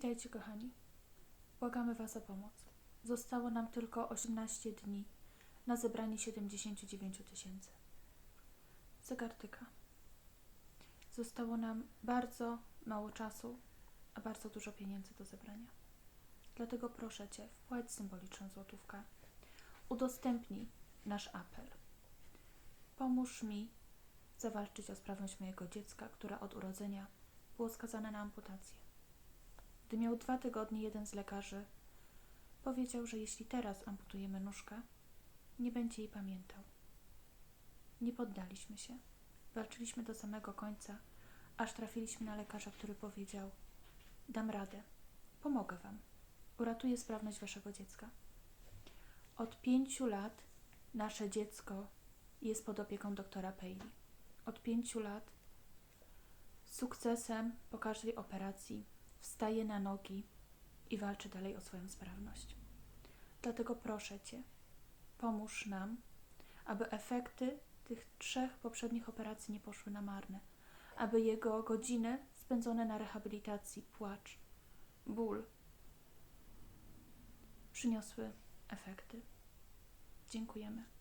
Witajcie, kochani. Błagamy Was o pomoc. Zostało nam tylko 18 dni na zebranie 79 000 tysięcy. Zegar tyka. Zostało nam bardzo mało czasu, a bardzo dużo pieniędzy do zebrania. Dlatego proszę Cię, wpłać symboliczną złotówkę. Udostępnij nasz apel. Pomóż mi zawalczyć o sprawność mojego dziecka, które od urodzenia było skazane na amputację. Gdy miał dwa tygodnie, jeden z lekarzy powiedział, że jeśli teraz amputujemy nóżkę, nie będzie jej pamiętał. Nie poddaliśmy się. Walczyliśmy do samego końca, aż trafiliśmy na lekarza, który powiedział: Dam radę, pomogę Wam, uratuję sprawność Waszego dziecka. Od pięciu lat nasze dziecko jest pod opieką doktora Paley. Od pięciu lat z sukcesem po każdej operacji wstaje na nogi i walczy dalej o swoją sprawność. Dlatego proszę Cię, pomóż nam, aby efekty tych trzech poprzednich operacji nie poszły na marne, aby jego godziny spędzone na rehabilitacji, płacz, ból przyniosły efekty. Dziękujemy.